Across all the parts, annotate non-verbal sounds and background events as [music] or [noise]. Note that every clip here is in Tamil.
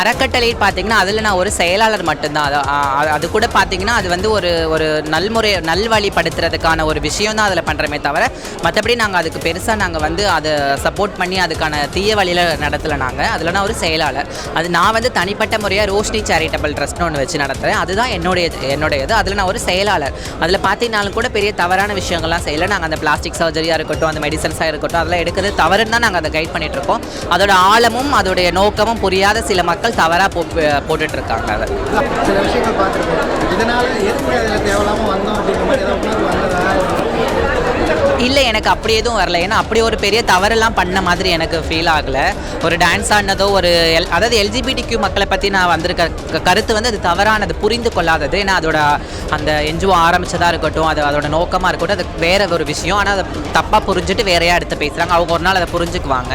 அறக்கட்டளை பார்த்தீங்கன்னா அதில் நான் ஒரு செயலாளர் மட்டும்தான். அது அது கூட பார்த்தீங்கன்னா அது வந்து ஒரு ஒரு நல்முறை நல்வழிப்படுத்துறதுக்கான ஒரு விஷயம் தான் அதில் பண்ணுறமே தவிர மற்றபடி நாங்கள் அதுக்கு பெருசாக நாங்கள் வந்து அதை சப்போர்ட் பண்ணி அதுக்கான தீய வழியில் நடத்தலை நாங்கள் அதில் நான் ஒரு செயலாளர். அது நான் வந்து தனிப்பட்ட முறையாக ரோஷினி சேரிட்டபிள் ட்ரஸ்ட்னு ஒன்று வச்சு நடத்துகிறேன் அதுதான் என்னுடைய என்னுடையது. அதில் நான் ஒரு செயலாளர். அதில் பார்த்தீங்கனாலும் கூட பெரிய தவறான விஷயங்கள்லாம் செய்யலை. நாங்கள் அந்த பிளாஸ்டிக் சர்ஜரியாக இருக்கட்டும் அந்த மெடிசன்ஸாக இருக்கட்டும் அதெல்லாம் எடுக்கிறது தவறுன்னு தான் நாங்கள் அதை கைட் பண்ணிகிட்ருக்கோம் இருக்கோம். அதோட ஆழமும் அதோடைய நோக்கமும் புரியாத சில மக்கள் தவறாக போ போட்டுட்டு இருக்காங்க அதை சில விஷயங்கள் பார்த்துருக்கோம். இதனால எதுக்கு அதில் தேவையில்லாமல் வந்தோம் அப்படிங்கிற மாதிரி ஏதாவது உணர்வு வந்ததா? இல்லை எனக்கு அப்படி எதுவும் வரல. ஏன்னா அப்படி ஒரு பெரிய தவறெல்லாம் பண்ண மாதிரி எனக்கு ஃபீல் ஆகலை. ஒரு டான்ஸ் ஆடினதோ ஒரு எல் அதாவது எல்ஜிபிடிக்யூ மக்களை பற்றி நான் வந்திருக்க கருத்து வந்து அது தவறானது புரிந்து கொள்ளாதது. ஏன்னா அதோட அந்த என்ஜிஓ ஆரம்பித்ததாக இருக்கட்டும் அது அதோட நோக்கமாக இருக்கட்டும் அது வேற ஒரு விஷயம். ஆனால் அதை தப்பாக புரிஞ்சுட்டு வேறையாக எடுத்து பேசுகிறாங்க அவங்க ஒரு நாள் அதை புரிஞ்சுக்குவாங்க.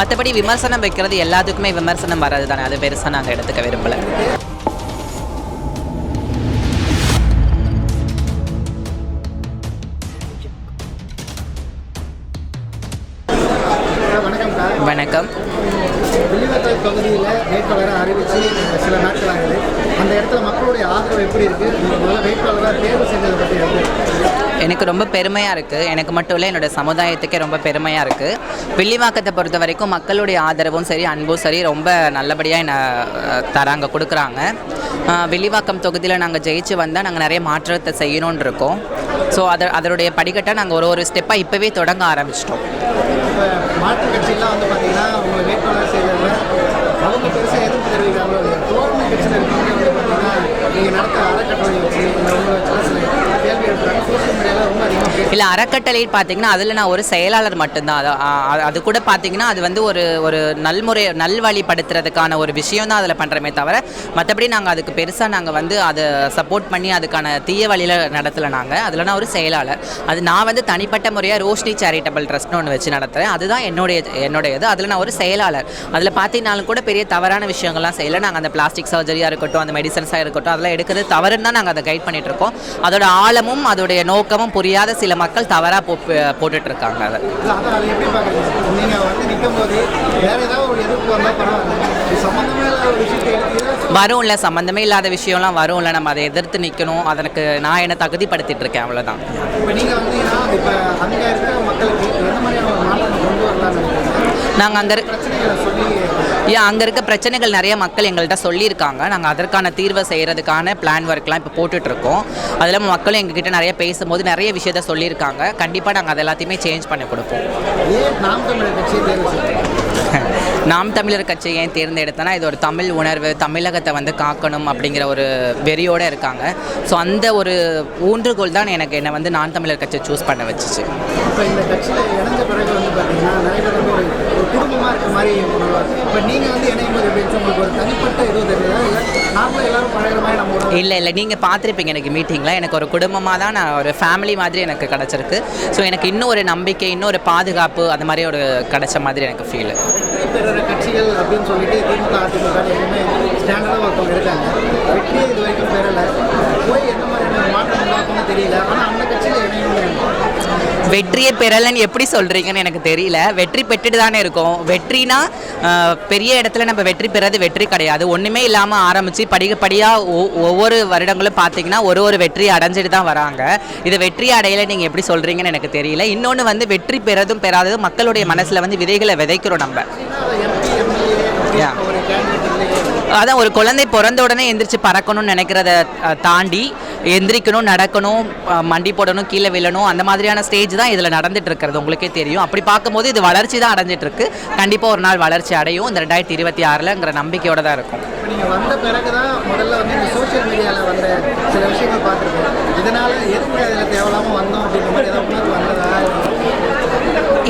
மற்றபடி விமர்சனம் வைக்கிறது எல்லாத்துக்குமே விமர்சனம் வர்றது தானே அது பெருசாக நாங்கள் எடுத்துக்க விரும்பலை. வணக்கம். வில்லிவாக்கல் தொகுதியில் வேட்பாளரை அறிவித்து சில நாட்கள் ஆகுது. அந்த இடத்துல மக்களுடைய ஆதரவு எப்படி இருக்குது வேட்பாளராக தேர்வு செஞ்சதை பற்றி எனக்கு ரொம்ப பெருமையாக இருக்குது எனக்கு மட்டும் இல்லை என்னோட சமுதாயத்துக்கே ரொம்ப பெருமையாக இருக்குது வில்லிவாக்கத்தை பொறுத்த வரைக்கும் மக்களுடைய ஆதரவும் சரி அன்பும் சரி ரொம்ப நல்லபடியாக என்ன தராங்க கொடுக்குறாங்க. வில்லிவாக்கம் தொகுதியில் நாங்கள் ஜெயிச்சு வந்தால் நாங்கள் நிறைய மாற்றத்தை செய்யணும்னு இருக்கோம். ஸோ அதை அதனுடைய படிக்கட்டை நாங்கள் ஒரு ஒரு ஸ்டெப்பாக இப்போவே தொடங்க ஆரம்பிச்சிட்டோம். மாற்றுக் கட்சியெல்லாம் வந்து பார்த்தீங்கன்னா உங்களை வேட்பாளர் செய்கிறதுல அவங்க பெருசாக எதிர்ப்பு தெரிவிக்கிறாங்களோ இல்லையா தோழமை கட்சியில் இருக்கவங்க வந்து பார்த்தீங்கன்னா நீங்கள் நடத்த அறக்கட்டளை வச்சு இந்த உங்களை வச்சு இல்லை அறக்கட்டளை பார்த்தீங்கன்னா அதில் நான் ஒரு செயலாளர் மட்டும்தான். அது அது கூட பார்த்தீங்கன்னா அது வந்து ஒரு ஒரு நல்முறை நல்வழிப்படுத்துறதுக்கான ஒரு விஷயம் தான் அதில் பண்ணுறமே தவிர மற்றபடி நாங்கள் அதுக்கு பெருசாக நாங்கள் வந்து அதை சப்போர்ட் பண்ணி அதுக்கான தீய வழியில் நடத்தலை நாங்கள் அதில் நான் ஒரு செயலாளர். அது நான் வந்து தனிப்பட்ட முறையாக ரோஷினி சேரிட்டபிள் ட்ரஸ்ட்னு ஒன்று வச்சு நடத்துகிறேன் அதுதான் என்னுடைய என்னுடையது. அதில் நான் ஒரு செயலாளர். அதில் பார்த்தீங்கனாலும் கூட பெரிய தவறான விஷயங்கள்லாம் செய்யலை. நாங்கள் அந்த பிளாஸ்டிக் சர்ஜரியாக இருக்கட்டும் அந்த மெடிசன்ஸாக இருக்கட்டும் அதெல்லாம் எடுக்கிறது தவறுன்னு தான் நாங்கள் அதை கைட் பண்ணிகிட்ருக்கோம் இருக்கோம். அதோட ஆழமும் அதோடைய நோக்கமும் புரியாத சில மக்கள் தவறாக போ போட்டுட்டு இருக்காங்க அதை. வரும்ல சம்மந்தமே இல்லாத விஷயம்லாம் வரும்ல நம்ம அதை எதிர்த்து நிற்கணும் அதற்கு நான் என்னை தகுதிப்படுத்திட்டு இருக்கேன் அவ்வளோதான் நீங்கள் அங்கே ஏன் அங்கே இருக்க பிரச்சனைகள் நிறைய மக்கள் எங்கள்கிட்ட சொல்லியிருக்காங்க. நாங்கள் அதற்கான தீர்வை செய்கிறதுக்கான பிளான் ஒர்க்லாம் இப்போ போட்டுட்ருக்கோம். அது இல்லாமல் மக்களும் எங்ககிட்ட நிறைய பேசும்போது நிறைய விஷயத்த சொல்லியிருக்காங்க. கண்டிப்பாக நாங்கள் அது எல்லாத்தையுமே சேஞ்ச் பண்ணி கொடுப்போம். நாம் தமிழர் கட்சி [laughs] ஏன் தேர்ந்தெடுத்தனா இது ஒரு தமிழ் உணர்வு தமிழகத்தை வந்து காக்கணும் அப்படிங்கிற ஒரு வெறியோடு இருக்காங்க. ஸோ அந்த ஒரு ஊன்றுகோல் தான் எனக்கு என்னை வந்து நான் தமிழர் கட்சியை சூஸ் பண்ண வச்சுச்சு. இப்போ இந்த கட்சியில் இணைஞ்ச பிறகு வந்து பார்த்தீங்கன்னா நிறைய பேர் வந்து ஒரு குடும்பமாக இருக்க மாதிரி இப்போ நீங்கள் வந்து எப்படி இருந்துச்சு? உங்களுக்கு ஒரு தனிப்பட்ட எதுவும் தெரியல இல்லை நார்மலாக எல்லாரும் பழகுற மாதிரி நம்ம உணர்வு இல்லை இல்லை நீங்கள் பார்த்துருப்பீங்க எனக்கு மீட்டிங்கில் எனக்கு ஒரு குடும்பமாக தான் நான் ஒரு ஃபேமிலி மாதிரி எனக்கு கிடச்சிருக்கு. ஸோ எனக்கு இன்னும் ஒரு நம்பிக்கை இன்னும் ஒரு பாதுகாப்பு அந்த மாதிரி ஒரு கிடைச்ச மாதிரி எனக்கு ஃபீல் பெறுற கட்சிகள் அப்படின்னு சொல்லிட்டு திமுக அதிமுக எப்பவுமே ஸ்டாண்டர்டாக ஒருத்தவங்க இருக்காங்க. வெற்றியை இது வரைக்கும் பெறலை. போய் என்ன மாதிரியான ஒரு மாற்றம் தெரியல. ஆனால் அந்த வெற்றியை பெறலைன்னு எப்படி சொல்கிறீங்கன்னு எனக்கு தெரியல. வெற்றி பெற்றுட்டு தானே இருக்கோம். வெற்றினா பெரிய இடத்துல நம்ம வெற்றி பெறது வெற்றி கிடையாது. ஒன்றுமே இல்லாமல் ஆரம்பித்து படிக்கப்படியாக ஒவ்வொரு வருடங்களும் பார்த்தீங்கன்னா ஒரு ஒரு வெற்றி அடைஞ்சிட்டு தான் வராங்க. இது வெற்றி அடையலை நீங்கள் எப்படி சொல்கிறீங்கன்னு எனக்கு தெரியல. இன்னொன்று வந்து வெற்றி பெறதும் பெறாததும் மக்களுடைய மனசில் வந்து விதைகளை விதைக்கிறோம் நம்ம. அதான் ஒரு குழந்தை பிறந்த உடனே எந்திரிச்சு பறக்கணும்னு நினைக்கிறத தாண்டி எந்திரிக்கணும் நடக்கணும் மண்டி போடணும் கீழே விழணும் அந்த மாதிரியான ஸ்டேஜ் தான் இதில் நடந்துட்டு இருக்கிறது. உங்களுக்கே தெரியும். அப்படி பார்க்கும்போது இது வளர்ச்சி தான் அடைஞ்சிட்டு இருக்கு. கண்டிப்பாக ஒரு நாள் வளர்ச்சி அடையும். இந்த ரெண்டாயிரத்தி இருபத்தி ஆறில்ங்கிற நம்பிக்கையோட தான் இருக்கும் நீங்கள் வந்த பிறகு தான் முதல்ல வந்து இந்த சோஷியல் மீடியாவில் வந்த சில விஷயங்கள் பார்த்துருக்கோம். இதனால் எதுக்கு அதில் தேவையில்லாமல் வந்தோம் அப்படிங்கிற மாதிரி ஏதாவது வந்ததா?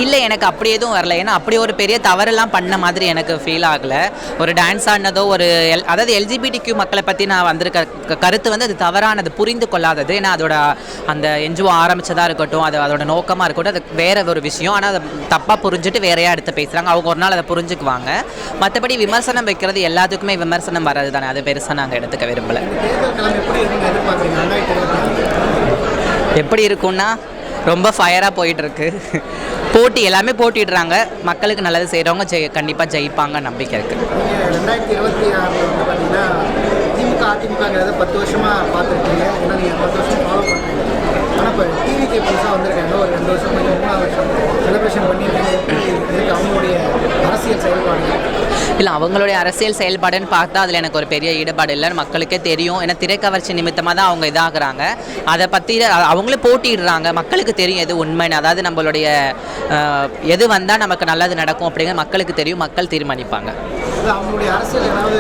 இல்லை எனக்கு அப்படி எதுவும் வரல. ஏன்னா அப்படி ஒரு பெரிய தவறெல்லாம் பண்ண மாதிரி எனக்கு ஃபீல் ஆகலை. ஒரு டான்ஸ் ஆடினதோ ஒரு எல் அதாவது எல்ஜிபிடிக்யூ மக்களை பற்றி நான் வந்திருக்க கருத்து வந்து அது தவறானது புரிந்து கொள்ளாதது. ஏன்னா அதோட அந்த என்ஜிஓ ஆரம்பித்ததாக இருக்கட்டும் அது அதோட நோக்கமாக இருக்கட்டும் அது வேற ஒரு விஷயம். ஆனால் அதை தப்பாக புரிஞ்சுட்டு வேறையாக எடுத்து பேசுகிறாங்க அவங்க ஒரு நாள் அதை புரிஞ்சுக்குவாங்க. மற்றபடி விமர்சனம் வைக்கிறது எல்லாத்துக்குமே விமர்சனம் வர்றது தானே அது பெருசாக நாங்கள் எடுத்துக்க விரும்பலை. எப்படி இருக்கும்னா ரொம்ப ஃபயராக போயிட்டுருக்கு போட்டி எல்லாமே போட்டிடுறாங்க. மக்களுக்கு நல்லது செய்கிறவங்க ஜெய் கண்டிப்பாக ஜெயிப்பாங்க நம்பிக்கை இருக்குது ரெண்டாயிரத்தி இருபத்தி ஆறில் வந்து பார்த்தீங்கன்னா திமுக அதிமுகங்கிறத பத்து வருஷமாக பார்த்துருக்கீங்க. ஏன்னா நீங்கள் பத்து வருஷம் ஃபாலோ பண்ணுறீங்க ஆனால் இப்போ டிவிக்கு புதுசாக வந்திருக்காங்க. ஒரு ரெண்டு வருஷம் கொஞ்சம் மூணாவது வருஷம் செலிப்ரேஷன் பண்ணி அவங்களுடைய அரசியல் செயல்பாடு இல்லை அவங்களுடைய அரசியல் செயல்பாடுன்னு பார்த்தா அதில் எனக்கு ஒரு பெரிய ஈடுபாடு இல்லைன்னு மக்களுக்கே தெரியும். ஏன்னா திரைக்கவர்ச்சி நிமித்தமாக தான் அவங்க இதாகிறாங்க. அதை பற்றி அவங்களே போட்டிடுறாங்க மக்களுக்கு தெரியும் எது உண்மைன்னு. அதாவது நம்மளுடைய எது வந்தால் நமக்கு நல்லது நடக்கும் அப்படிங்கிற மக்களுக்கு தெரியும். மக்கள் தீர்மானிப்பாங்க. அவங்களுடைய அரசியல் ஏதாவது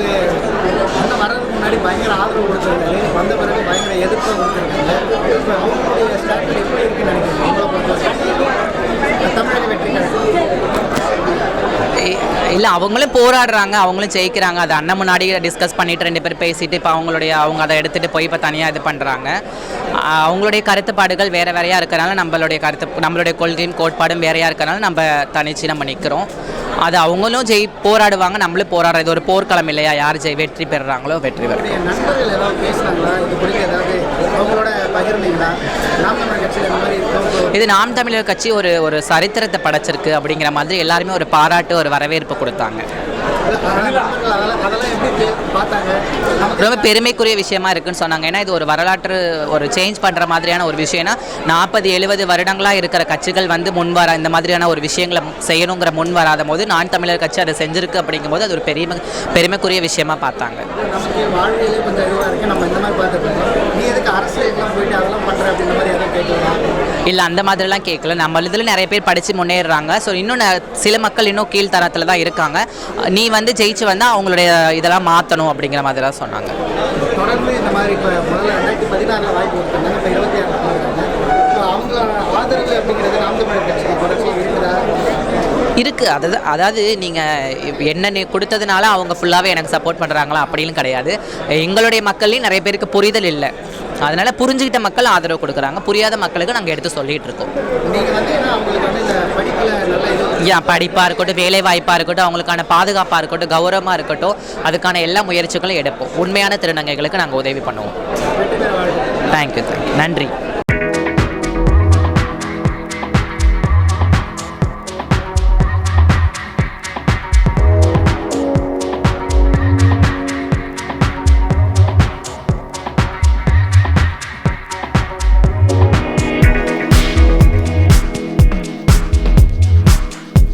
முன்னாடி பயங்கர ஆதரவு கொடுத்துருக்காங்க வந்த பிறகு பயங்கர எதிர்ப்பு கொடுத்துருக்காங்க இப்போ அவங்களுடைய ஸ்டாண்ட் எப்படி இருக்குன்னு நினைக்கிறீங்க உங்களை பொறுத்தவரைக்கும் தமிழக வெற்றி இல்லை அவங்களும் போராடுறாங்க அவங்களும் ஜெயிக்கிறாங்க. அது அண்ணன் முன்னாடி டிஸ்கஸ் பண்ணிட்டு ரெண்டு பேர் பேசிட்டு இப்போ அவங்களுடைய அவங்க அதை எடுத்துகிட்டு போய் இப்போ தனியாக இது பண்ணுறாங்க அவங்களுடைய கருத்துப்பாடுகள் வேறு வேறையாக இருக்கிறனால நம்மளுடைய கருத்து நம்மளுடைய கொள்கையும் கோட்பாடும் வேறையாக இருக்கிறனால நம்ம தனிச்சு நம்ம நிற்கிறோம் அது அவங்களும் ஜெய் போராடுவாங்க நம்மளும் போராடுறோம். இது ஒரு போர்க்களம் இல்லையா? யார் ஜெய் வெற்றி பெறுறாங்களோ வெற்றி இருக்கோம் இது நாம் தமிழர் கட்சி ஒரு ஒரு சரித்திரத்தை படைச்சிருக்கு அப்படிங்கிற மாதிரி எல்லாருமே ஒரு பாராட்டு ஒரு வரவேற்பு கொடுத்தாங்க நண்பர்கள் அதெல்லாம் அதெல்லாம் எப்படி பே- பார்த்தாங்க நமக்கு ரொம்ப பெருமைக்குரிய விஷயமா இருக்குன்னு சொன்னாங்க. ஏன்னா இது ஒரு வரலாற்று ஒரு சேஞ்ச் பண்ணுற மாதிரியான ஒரு விஷயம்னா நாற்பது எழுபது வருடங்களாக இருக்கிற கட்சிகள் வந்து முன் வர இந்த மாதிரியான ஒரு விஷயங்களை செய்யணுங்கிற முன் வராத போது நான் தமிழர் கட்சி அதை செஞ்சிருக்கு அப்படிங்கும்போது அது ஒரு பெருமை பெருமைக்குரிய விஷயமா பார்த்தாங்க. கொஞ்சம் நம்ம இந்த மாதிரி பார்த்துருக்கோம் நீ எதுக்கு அரசியலுக்குலாம் போயிட்டு அதெல்லாம் பண்ணுற அப்படின்ற மாதிரி எதுவும் கேட்கலாம் இல்லை அந்த மாதிரிலாம் கேட்கல நம்ம இதில் நிறைய பேர் படித்து முன்னேறுறாங்க. ஸோ இன்னும் சில மக்கள் இன்னும் கீழ்த்தரத்தில் தான் இருக்காங்க. நீ வந்து ஜெயிச்சு வந்தால் அவங்களுடைய இதெல்லாம் மாற்றணும் அப்படிங்கிற மாதிரி தான் சொன்னாங்க. தொடர்ந்து இந்த மாதிரி இப்போ முதல்ல ரெண்டாயிரத்தி பதினாறில் வாய்ப்பு கொடுத்தாங்க இப்போ இருபத்தி இப்போ அவங்களோட ஆதரவு அப்படிங்கிறது நாம் தமிழர் கட்சிக்கு தொடர்ச்சி இருக்குதா இருக்குது? அது அதாவது நீங்கள் என்ன நீ கொடுத்ததுனால அவங்க ஃபுல்லாகவே எனக்கு சப்போர்ட் பண்ணுறாங்களா அப்படின்னு கிடையாது. எங்களுடைய மக்கள்லையும் நிறைய பேருக்கு புரிதல் இல்லை. அதனால் புரிஞ்சுக்கிட்ட மக்கள் ஆதரவு கொடுக்குறாங்க. புரியாத மக்களுக்கு நாங்கள் எடுத்து சொல்லிகிட்டு இருக்கோம் ஏன் படிப்பாக இருக்கட்டும் வேலை வாய்ப்பாக இருக்கட்டும் அவங்களுக்கான பாதுகாப்பாக இருக்கட்டும் கௌரவமாக இருக்கட்டும் அதுக்கான எல்லா முயற்சிகளும் எடுப்போம். உண்மையான திருநங்கைகளுக்கு நாங்கள் உதவி பண்ணுவோம். தேங்க்யூ தேங்க்யூ நன்றி.